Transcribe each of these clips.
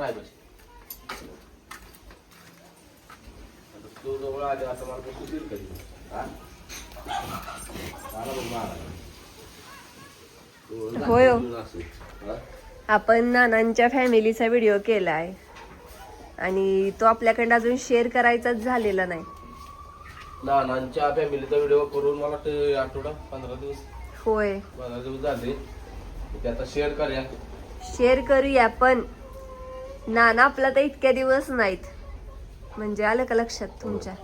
आहे बस तू जवळ आले आता मला कधी होय हो. आपण नानांच्या फॅमिलीचा व्हिडिओ केला आहे आणि तो आपल्याकडे अजून शेअर करायचाच झालेला नाही. नानांच्या फॅमिलीचा व्हिडिओ करून मला आठवडा पंधरा दिवस होय. पंधरा दिवस झाले. ते आता शेअर करूया. शेअर करूया पण नाना आपला तर इतक्या दिवस नाहीत. म्हणजे आलं का लक्षात तुमच्या?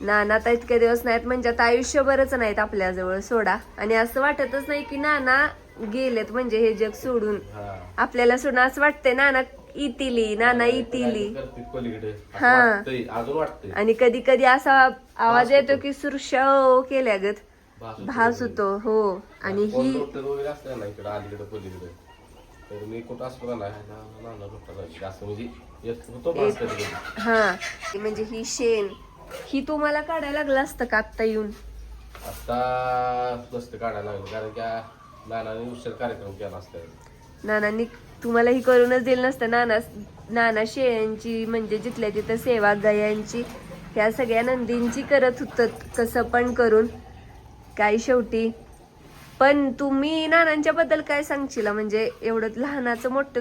नाना तर इतके दिवस नाहीत म्हणजे आता आयुष्यभरच नाहीत आपल्याजवळ सोडा. आणि असं वाटतच नाही की नाना गेलेत म्हणजे हे जग सोडून. हा. आपल्याला सोडून असं वाटतंय नाना इतिली नाना इतिली. हा. आणि कधी कधी असा आवाज येतो की सुरक्षा केल्यागत भास होतो. भास होतो हो. आणि ही तर मी कुठं असं म्हणजे येत होतो. हा म्हणजे ही शेण ही तुम्हाला काढायला लागलं असतं का आत्ता येऊन आता नसतं काढायला लागलं कारण का नानाने उशीर कार्यक्रम केला असता नानांनी तुम्हाला ही करूनच दिलं नसतं नाना नाना शेळ्यांची म्हणजे जिथल्या तिथं सेवा गायांची ह्या सगळ्या नंदींची करत होत कसं पण करून काय शेवटी पण तुम्ही नानांच्या बद्दल काय सांगशील? म्हणजे एवढं लहानाचं मोठं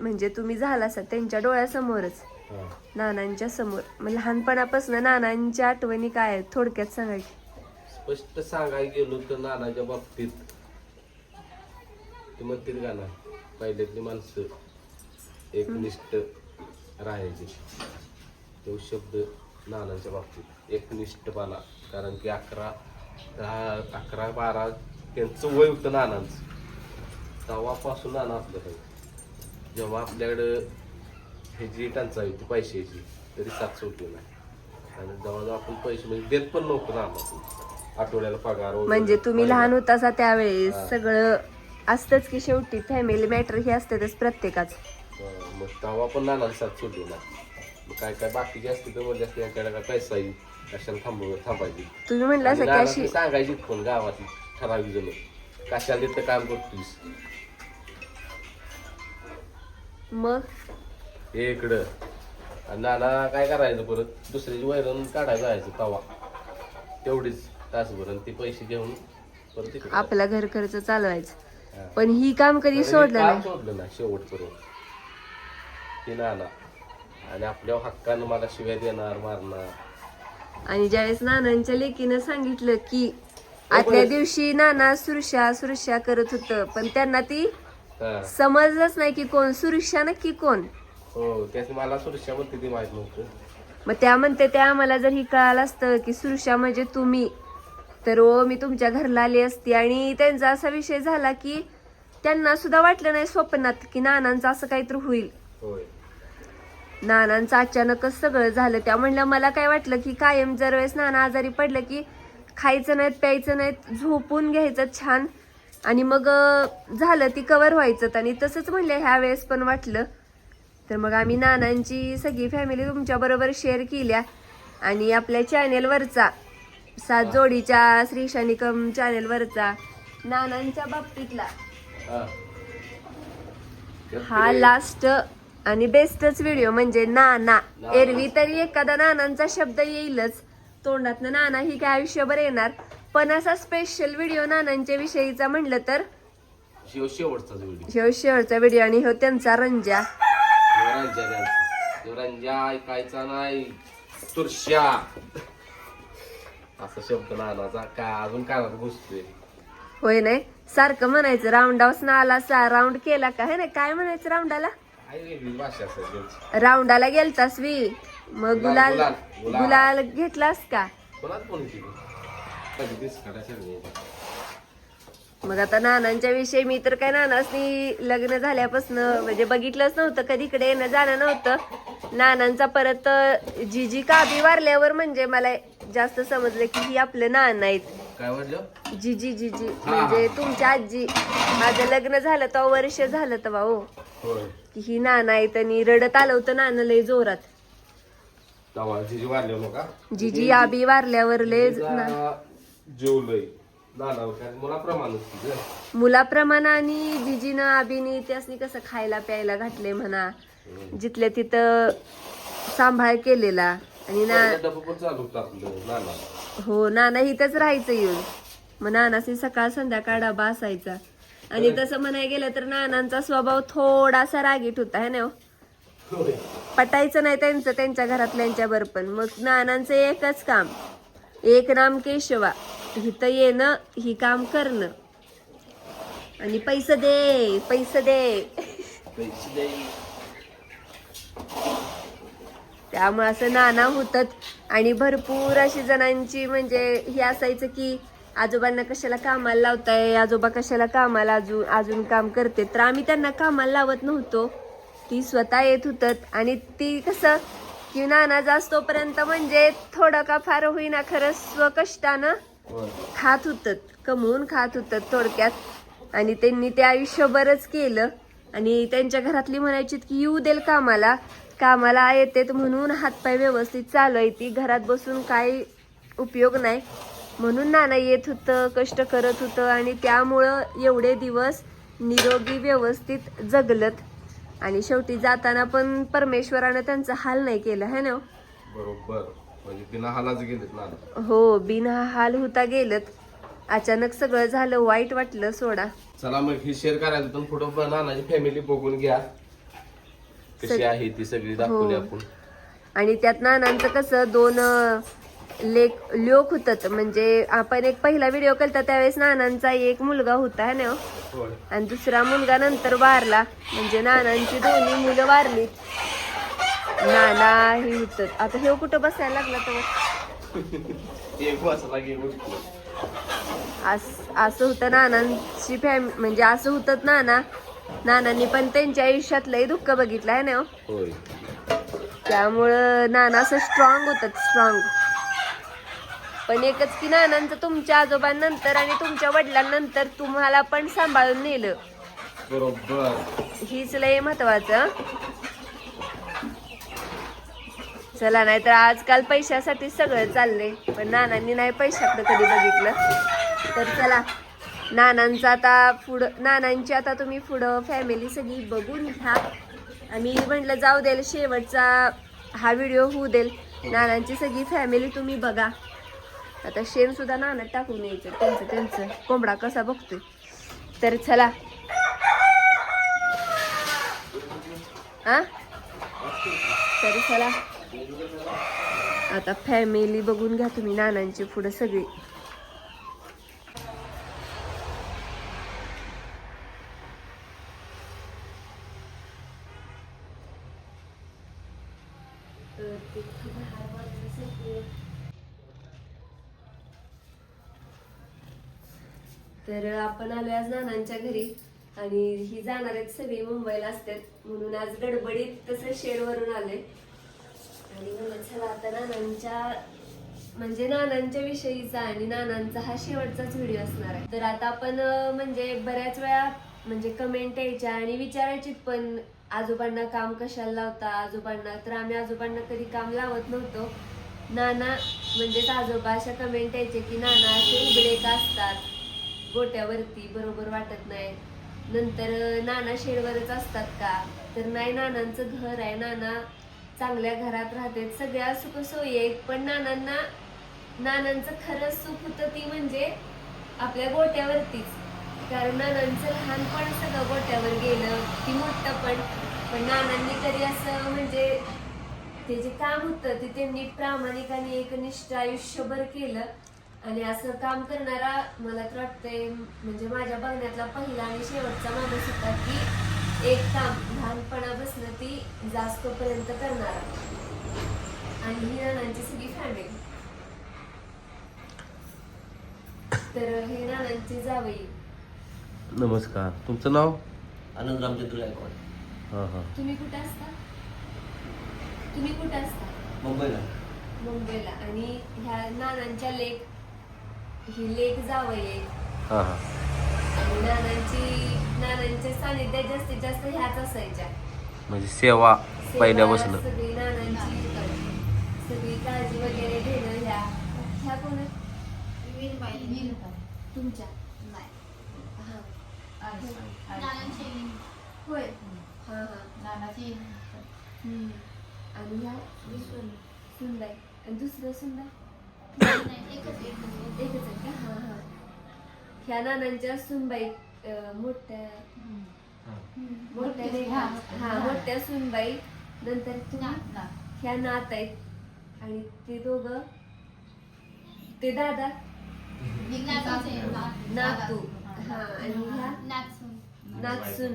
म्हणजे तुम्ही झाला असा त्यांच्या डोळ्यासमोरच. नानांच्या समोर. मग लहानपणापासून नानांच्या आठवणी काय आहेत? थोडक्यात सांगा की. स्पष्ट सांगायला गेलो तर नानाच्या बाबतीत ते म्हणतील का ना पहिल्यातली माणसं एकनिष्ठ राहायची. तो शब्द नानांच्या बाबतीत एकनिष्ठपणा. कारण की अकरा दहा अकरा बारा त्यांचं वय होतं नानांचं. तेव्हापासून नाना असलं पाहिजे. जेव्हा आपल्याकडं हे जी टंचाई होती पैशाची तरी साथ सुटली नाही. आणि जवळजवळ आपण पैसे म्हणजे देत पण नव्हतो ना आपण आठवड्याला पगार. म्हणजे तुम्ही लहान होतासा त्यावेळेस. सगळं असतंच की शेवटी फॅमिली मॅटर हे असतातच प्रत्येकाच. मग तेव्हा पण नानाला साथ सुटली नाही. मग काय काय बाकीचे असते तर म्हणजे असते यांच्याकडे काय पैसा येईल कशाला थांबव थांबायची? तुम्ही म्हणलं नाना सांगायची पण गावातली. ठराविक जण कशाला तिथं काम करतोस मग? हे इकडं. आणि नाना काय करायचं परत? दुसऱ्याची वैरण काढायला जायचं तवा. तेवढीच तासभर आणि ते पैसे घेऊन परत इकडे. आपला घर खर्च चालवायचं. पण ही काम कधी सोडलं काम नाही. सोडलं नाही शेवट करून ते नाना. आणि आपल्या हक्कानं मला शिव्या देणार मारणार. आणि ज्यावेळेस नानांच्या लेकीनं सांगितलं की आदल्या दिवशी नाना सुरशा सुरशा करत होत. पण त्यांना ती हा. समजलंच नाही की कोण सुरक्षा नक्की कोण? हो त्यात मला सुरक्षा म्हणते ते माहीत नव्हतं. मग त्या म्हणते त्या आम्हाला जर ही कळालं असतं की सुरक्षा म्हणजे तुम्ही तर ओ मी तुमच्या घरला आली असती. आणि त्यांचा असा विषय झाला की त्यांना सुद्धा वाटलं नाही स्वप्नात की नानांचं असं काहीतरी होईल. होय. नानांचं अचानकच सगळं झालं. त्या म्हणल्या मला काय वाटलं की कायम जर वेळेस नाना आजारी पडलं की खायचं नाहीत प्यायचं नाहीत झोपून घ्यायचं छान. आणि मग झालं ती कवर व्हायचं. आणि तसंच म्हणलं ह्या वेळेस पण वाटलं. तर मग आम्ही नानांची सगळी फॅमिली तुमच्या बरोबर शेअर केल्या. आणि आपल्या चॅनेलवरचा सात जोडीच्या श्री शनिकम चॅनेलवरचा नानांच्या बाबतीतला. हा. हा लास्ट आणि बेस्टच व्हिडिओ म्हणजे नाना. एरवी तरी एखादा नानांचा शब्द येईलच. तोंडातनं नाना ही काय आयुष्यभर येणार? पण असा स्पेशल व्हिडिओ नानांच्या विषयीचा म्हणलं तर? शेव शेवटचाच व्हिडिओ ह्यो शेवटचा व्हिडिओ आणि ह्यो त्यांचा रंजा. रंजा द्यायचा रंजा ऐकायचा नाही. तुरश्या असा शब्द नानाचा काय अजून कानात घुसतोय. होय नाही? सारखं म्हणायचं राऊंड हाऊस ना आला सा राऊंड केला का? हे ना? काय म्हणायचं राऊंडाला काय वेगळी भाषा असेल त्यांची. राऊंडाला गेलतास वी. मग गुलाल, गुलाल गुलाल, गुलाल. गुलाल घेतलास का? कोणाच फोन केली? कधी दिस काढायचं मग आता नानांच्या विषयी मी तर काय नानासनी लग्न झाल्यापासून म्हणजे बघितलंच नव्हतं कधी इकडे येणं जाणं नव्हतं. नानांचा परत जिजी काबी वारल्यावर म्हणजे मला जास्त समजलं की ही आपलं नाना आहेत. काय म्हटलं जिजी जिजी म्हणजे तुमच्या आजी. माझं लग्न झालं तेव्हा वर्ष झालं तेव्हा हो. होय. की ही नाना आहेत आणि रडत आलं होतं नाना लय जोरात. जिजी वाढले का? जिजी आबी वारल्यावर लय ना- जेवलंय मुलाप्रमाणे आणि जिजीनं आबीनी त्यासनी कसं खायला प्यायला घातले म्हणा. जिथल्या तिथं सांभाळ केलेला. आणि ना हो नाना इथंच राहायचं येऊन. मग नानाशी सकाळ संध्याकाळ डबा असायचा. आणि तसं म्हणायला गेलं तर नानांचा स्वभाव थोडासा रागीट होता है ना हो? पटायचं नाही त्यांचं त्यांच्या घरातल्यांच्या बर पण. मग नानांचं एकच काम. एक नाम केशवा. हिथं येणं ही काम करणं. आणि पैसे दे. पैसे दे. त्यामुळे असं नाना होतात. आणि भरपूर अशी जणांची म्हणजे हे असायचं की आजोबांना कशाला कामाला लावताय? आजोबा कशाला कामाला अजून अजून काम करते? तर आम्ही त्यांना कामाला लावत नव्हतो. ती स्वतः येत होतात आणि ती कसं की नाना जास्त तोपर्यंत म्हणजे थोडं का फार होईना खरं स्वकष्टानं. खात होतात कमवून खात होतात थोडक्यात. आणि त्यांनी ते आयुष्यभरच केलं. आणि त्यांच्या घरातली म्हणायची की येऊ देल कामाला. कामाला येतेत म्हणून हातपाय व्यवस्थित चालू आहे ती घरात बसून काही उपयोग नाही. म्हणून नाना येत होतं कष्ट करत होतं आणि त्यामुळं एवढे दिवस निरोगी व्यवस्थित जगलत. आणि शेवटी जाताना पण परमेश्वरानं त्यांचा हाल नाही केला है ना बरोबर. म्हणजे बिना हालाच गेलेत नाना हो बिना हाल होता गेलत. अचानक सगळं झालं वाईट वाटलं सोडा. चला मग ही शेअर करायचं पण पुढं पण नानाची फॅमिली बघून घ्या. कशी सग- आहे ती सगळी दाखवली हो. आपण. आणि त्यात नानांचं कसं दोन अं, लेख लोक होतात. म्हणजे आपण एक पहिला व्हिडिओ केलता त्यावेळेस नानांचा एक मुलगा होता है ना होय. आणि दुसरा मुलगा नंतर वारला. म्हणजे नानांची दोन्ही मुलं वारलीत नाना हे होतात आता हे कुठं बसायला लागला तर अस- होतं नानांची फॅम म्हणजे असं होतं नाना. नानांनी पण त्यांच्या आयुष्यात लय दुःख बघितलं आहे ना हो. त्यामुळं नाना असं स्ट्रॉंग होतात स्ट्रॉंग पण एकच की नानांचं तुमच्या आजोबांनंतर आणि तुमच्या वडिलांनंतर तुम्हाला पण सांभाळून नेलं. बरोबर. हीच लय महत्वाचं. चला नाही तर आजकाल पैशासाठी सगळं चाललंय पण नानांनी नाही पैशाकडे कधी बघितलं. तर चला नानांचं आता पुढं नानांची आता तुम्ही पुढं फॅमिली सगळी बघून घ्या. आम्ही म्हटलं जाऊ देल शेवटचा हा व्हिडिओ होऊ देल. नानांची सगळी फॅमिली तुम्ही बघा. आता शेण सुद्धा टाकून यायचं. त्यांचं त्यांचं. कोंबडा कसा बघतोय. तर चला. हा तर चला. आता फॅमिली बघून घ्या तुम्ही नानांची पुढं सगळी तर आपण आलोय आज नानांच्या घरी. आणि ही जाणार आहेत सगळी मुंबईला असतात. म्हणून आज गडबडीत तसं शेडवरून आले. आणि म्हणलं चला आता नानांच्या म्हणजे नानांच्या विषयीचा आणि नानांचा हा शेवटचाच व्हिडिओ असणार आहे. तर आता आपण म्हणजे बऱ्याच वेळा म्हणजे कमेंट यायच्या आणि विचारायची पण आजोबांना काम कशाला लावता? आजोबांना तर आम्ही आजोबांना कधी काम लावत नव्हतो. नाना म्हणजेच आजोबा अशा कमेंट यायचे की नाना असे उघडे का असतात. गोट्यावरती बरोबर वाटत नाही. नंतर नाना शेडवरच असतात का? तर नाही नानांचं घर आहे. नाना चांगल्या घरात राहते. सगळ्या सुखसोयी आहेत. पण नानांना नानांचं खरं सुख होतं ती म्हणजे आपल्या गोट्यावरतीच. कारण नानांचं लहानपण सगळं गोट्यावर गेलं. ती मोठं पण. पण नानांनी तरी असं म्हणजे ते जे काम होतं ते त्यांनी प्रामाणिक आणि एकनिष्ठ आयुष्यभर केलं. आणि असं काम करणारा मला तर वाटतंय म्हणजे माझ्या बघण्यातला पहिला आणि शेवटचा माणूस होता की एक काम लहानपणापासून ती जास्तपर्यंत करणारा. आणि ही नानांची सगळी फॅमिली तर हे नानांची जावई. नमस्कार. तुमचं नाव? आनंद रामचंद्र गायकवाड. हां हां. तुम्ही कुठे असता? तुम्ही कुठे असता? मुंबईला. मुंबईला. आणि ह्या नानांच्या लेक ही हां हां. आणि नानांची नानांच्या सानिध्यात जास्तीत जास्त ह्याच असायच्या. म्हणजे सेवा सेवा पहिल्यापासून. सगळी नानांची सगळी काळजी वगैरे घेणं ह्या. ह्या कोण आहेत? तुमच्या. हा. होय. हा हा. हम्म. आणि ह्या सुनबाई. आणि दुसरं सुनबाई? हा हा ह्या नानांच्या सुनबाई मोठ्या मोठ्या? हा मोठ्या सुनबाई नंतर तुम्ही. ह्या नात आहेत आणि ते दोघं ते दादा नात. हा आणि ह्या नातसून. नातसून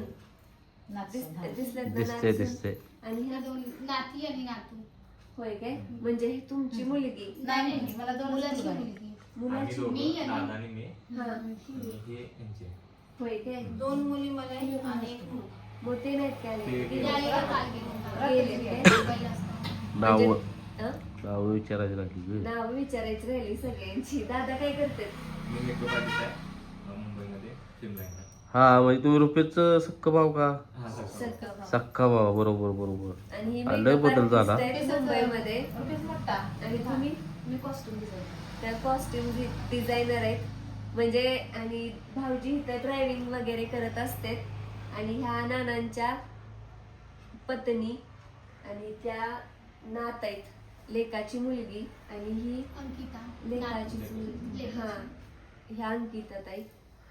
नातसून, दिस- हा. दिसल्यात ना दिसते नातसून? दिसते आणि ह्या ह्या दोन नाती आणि नातू होय काय? म्हणजे ही तुमची मुलगी. नाही नाही मला दोन मुलाची मुलगी मुलाची मी आणि दादा आणि मी. हा. आणि हे यांचे. होय काय? दोन मुली मला आणि एक मुलगा. मोठे नाहीत काय ते- गेले? त्या एका काल गेल्या. गेले काय? मुंबईला असताना. नाव म्हणजे- हं? नाव विचारायची लागली नाव विचारायची राहिली सगळ्यांची. दादा काय करतात? मी मेकअप आर्टिस्ट आहे अं, मुंबईमध्ये हा म्हणजे तुम्ही रुपयेच सक्क भाव का? हा सक्का भाव. बरोबर बरोबर. आणि ही लय बदल झाला. मुंबईमध्ये. आणि तुम्ही? मी कॉस्ट्युम डिझाईन त्या कॉस्ट्युम डिझायनर आहेत. म्हणजे आणि भाऊजी इथं ड्रायव्हिंग वगैरे करत असते आणि ह्या नानांच्या पत्नी आणि त्या नात आहेत. लेकाची मुलगी आणि ही अंकिता. लेकाची नातू. मुलगी. हा ह्या अंकिता ताई.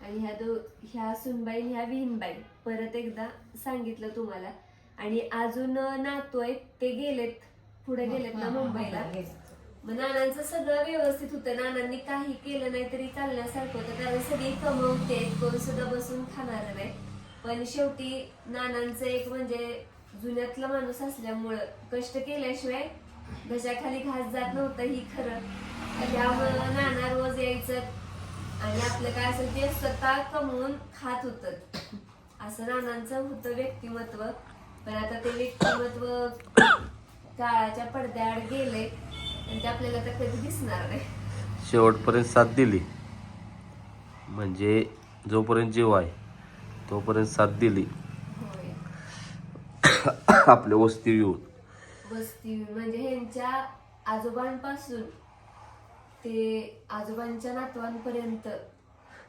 आणि ह्या दो ह्या सुनबाई ह्या विहीनबाई परत एकदा सांगितलं तुम्हाला. आणि अजून नातू आहेत ते गेलेत. पुढे गेलेत ना मुंबईला. मग नानांचं सगळं व्यवस्थित होतं. नानांनी काही केलं नाही तरी चालण्यासारखं होतं. कारण सगळी कमवते कोण सुद्धा बसून खाणार नाही. पण शेवटी नानांचं एक म्हणजे जुन्यातला माणूस असल्यामुळं कष्ट केल्याशिवाय घशाखाली घास जात नव्हतं ही खरं. त्यामुळं नाना रोज यायचं. आणि आपलं काय असेल ते स्वतः कमवून खात होत. असं नानांचं होतं व्यक्तिमत्व. पण आता ते व्यक्तिमत्व काळाच्या पडद्याआड गेले आणि ते आपल्याला तर कधी दिसणार नाही. शेवटपर्यंत साथ दिली. म्हणजे जोपर्यंत जीव आहे तोपर्यंत साथ दिली. होय. आपल्या वस्ती येऊन. वस्ती म्हणजे ह्यांच्या आजोबांपासून ते आजोबांच्या नातवांपर्यंत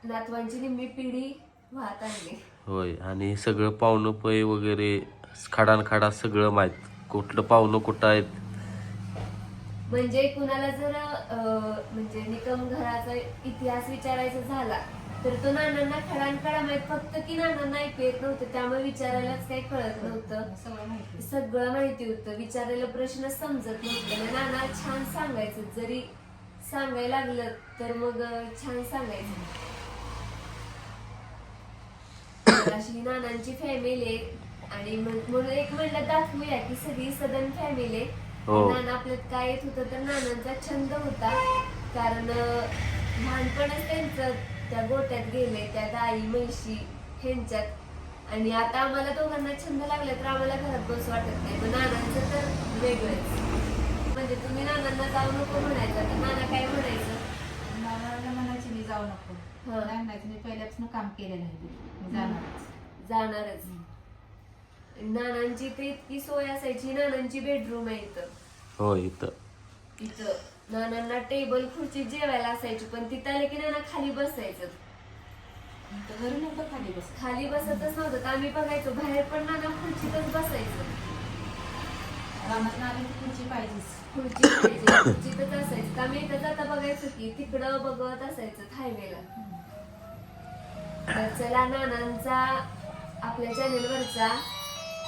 नातवांची निम्मी पिढी वाहत आणली. होय आणि सगळं पाहुणं पै वगैरे खाडानखाडा सगळं माहीत. कुठलं पाहुणं कुठं आहेत? म्हणजे कुणाला जर अं, म्हणजे निकम घराचा इतिहास विचारायचा झाला तर तो नानांना खडानकडा माहीत फक्त की नानांना ऐकू येत नव्हतं. त्यामुळे विचारायलाच काही कळत नव्हतं. सगळं माहिती सगळं माहिती होतं. विचारायला प्रश्न समजत नव्हतं. मग नाना छान सांगायचं जरी सांगायला लागलं तर मग छान सांगायचं. अशी नानांची फॅमिली आहे. आणि मग म्हणून एक म्हणलं दाखवूया की सगळी सदन फॅमिली आहे. हो. नाना आपल्यात काय येत होतं तर नानांचा छंद होता. कारण लहानपणच त्यांचं त्या गोट्यात गेले त्या गाई म्हैशी ह्यांच्यात. आणि आता आम्हाला दोघांना छंद लागला तर आम्हाला घरात बस वाटत नाही. पण नानांचं तर वेगळंच. म्हणजे तुम्ही नानांना जाऊ नको म्हणायचं तर नाना काय म्हणायचं? म्हणायचे मी जाऊ नको. हा. नाही मी पहिल्यापासून काम केलेलं आहे. मी जाणारच. जाणारच. नानांची तर इतकी सोय असायची नानांची बेडरूम आहे इथं. इथं. इथं. नानांना टेबल खुर्ची जेवायला असायची पण तिथं आले की नाना खाली बसायचं. तर घरी नव्हतं खाली बस खाली बसतच नव्हतं. तर आम्ही बघायचो बाहेर पण नाना खुर्चीतच बसायचं. रानात आली की तुमची पाहिजेच. खुर्ची असायचं आम्ही इथं जाता बघायचो की तिकडं बघत असायचं हायवेला तर चला नानांचा आपल्या चॅनेलवरचा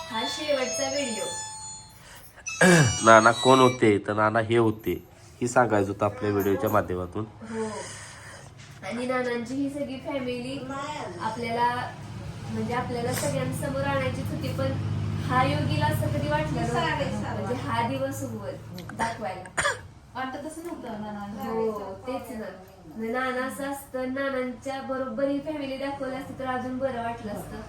हा शेवटचा व्हिडिओ नाना कोण होते? तर नाना हे होते. ही सांगायचं होतं आपल्या व्हिडिओच्या माध्यमातून. हो. आणि नानांची ही सगळी फॅमिली आपल्याला म्हणजे आपल्याला सगळ्यांसमोर आणायचीच होती पण हा योगीला असं कधी वाटलं नव्हतं म्हणजे हा दिवस उगवत दाखवायला. वाटतच नव्हतं नाना हो तेच ना. म्हणजे नाना असं असतं नानांच्या बरोबर ही फॅमिली दाखवली असती तर अजून बरं वाटलं असतं.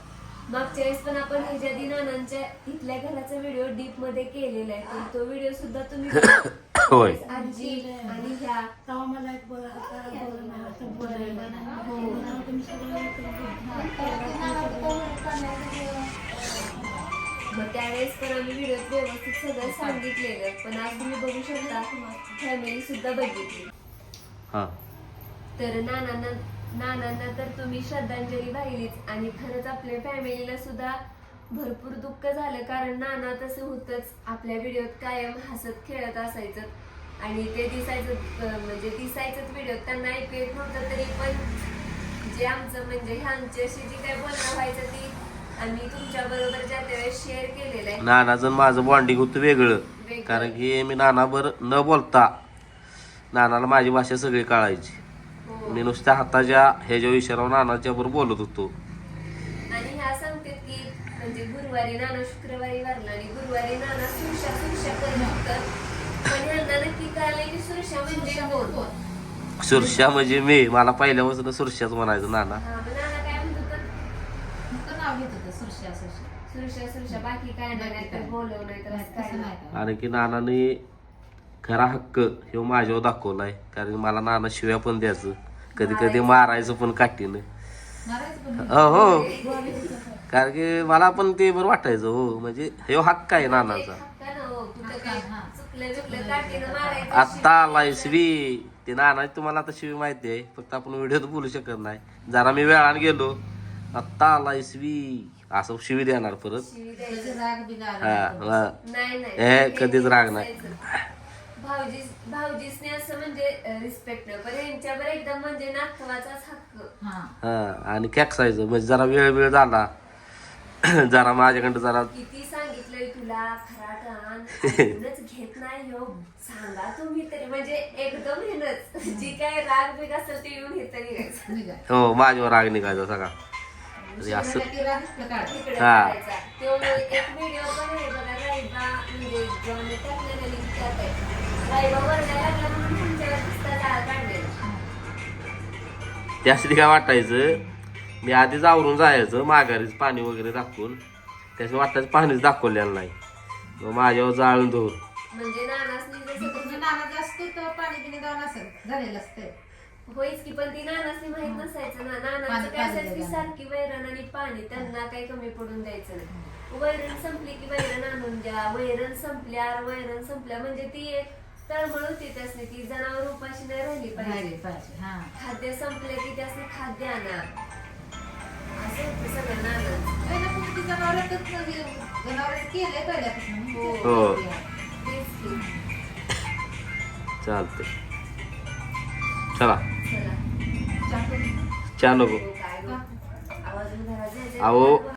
मागच्या वेळेस पण आपण ह्याच्या आधी नानांच्या इथल्या घराचा व्हिडिओ डीपमध्ये केलेला आहे तर तो व्हिडिओ सुद्धा तुम्ही. होय. आजी आणि ह्या. तेव्हा मला एक बोला आता बोला नाही असं बोलायला नाही. हो. नाव तुम्ही सगळं मग त्यावेळेस पण आम्ही व्हिडिओत व्यवस्थित सगळं सांगितलेलं. पण आज तुम्ही बघू शकता फॅमिली सुद्धा बघितली. हां. तर नानांना नानांना तर तुम्ही श्रद्धांजली वाहिलीच. आणि खरंच आपल्या फॅमिलीला सुद्धा भरपूर दुःख झालं. कारण नाना तसं होतच. आपल्या व्हिडिओत कायम हसत खेळत असायचं. आणि ते दिसायचं म्हणजे दिसायचंच व्हिडिओ त्यांना ऐकू येत नव्हतं तरी पण जे आमचं म्हणजे ह्यांच्याशी जी काय बोलणं व्हायचं ती आम्ही तुमच्या बरोबर ज्या त्यावेळेस शेअर केलेलं आहे नानाचं आणि माझं बॉन्डिंग होतं वेगळं. वेगळं. कारण की मी नानाबर न बोलता नानाला माझी भाषा सगळी कळायची. हो. मी नुसत्या हाताच्या ह्याच्या विषयावर नानाच्या बरोबर बोलत होतो. आणि ह्या सांगतात की म्हणजे गुरुवारी नाना शुक्रवारी वारला आणि गुरुवारी नाना सुरशा सुरशा करत होतं. पण ह्यांना नक्की कळलं की सुरशा म्हणजे कोण? सुरशा म्हणजे मी. मला पहिल्यापासून सुरशाच म्हणायचं नाना. हा मग नाना काय म्हणत होतं नुसतं नाव घेत होतं सुरशा सुरशा. सुरशा सुरशा बाकी काय नाही नाही तर बोलव नाही तर असं काय तसं नाही. नाही. का? आणि की नानाने खरा हक्क हे माझ्यावर दाखवलाय. कारण मला नाना शिव्या पण द्यायचं. कधी कधी मारायचं. पण काठीनं. मारायचं पण हो हो. कारण की मला पण ते बरं वाटायचं हो. म्हणजे हे हक्क आहे नानाचा. ना हो, कुठं काय. चुकलं बिकलं काठीनं मारायचं आत्ता आलाय शिवी. ते नाना तुम्हाला आता शिवी माहिती आहे. फक्त आपण व्हिडिओत बोलू शकत नाही. जरा मी वेळानं गेलो. आत्ता आलाय शिवी असं शिवी देणार परत. हा, आला हा. कधीच राग नाही. भाऊजी भाऊजीसने असं म्हणजे रिस्पेक्ट पण यांच्यावर एकदम म्हणजे नातवाचाच हक्क. हा. हा आणि कॅक्सायचं म्हणजे जरा वेळ वेळ झाला. जरा माझ्याकडं जरा किती सांगितलंय तुला? ऐकूनच घेत नाही हो. सांगा तुम्ही तरी. म्हणजे एकदम हेनच जी काय राग बिग असेल ते येऊन हे तरी निघा हो माझ्यावर राग निघायचा सगळा. म्हणजे असं हा. म्हणजे. त्यासाठी काय वाटायचं? मी आधीच आवरून जायचं माघारीच पाणी वगैरे दाखवून. त्यासाठी वाटायचं पाणीच दाखवलेलं नाही. मग माझ्यावर जाळून धुवून म्हणजे म्हणजे नाना जास्त पाणी पिणे जाऊन असं झालेलं असतंय. होईच की पण ती नानासनी माहीत नसायचं ना नानाचं काय असायचं की. सारखी वैरण आणि पाणी त्यांना काही कमी पडून द्यायचं नाही वैरण संपली की वैरण आणून द्या वैरण संपल्यावर वैरण संपल्या म्हणजे ती एक तळमळ होती त्यासनी ती जनावर उपाशी नाही राहिली पाहिजे हा खाद्य संपले की त्यासनी खाद्य आणा असं होतं सगळं नानाचं. ती जनावरातच जनावरात केलंय पहिल्यापासून हो. हो. तेच की. चालते चला. चहा नको. अहो.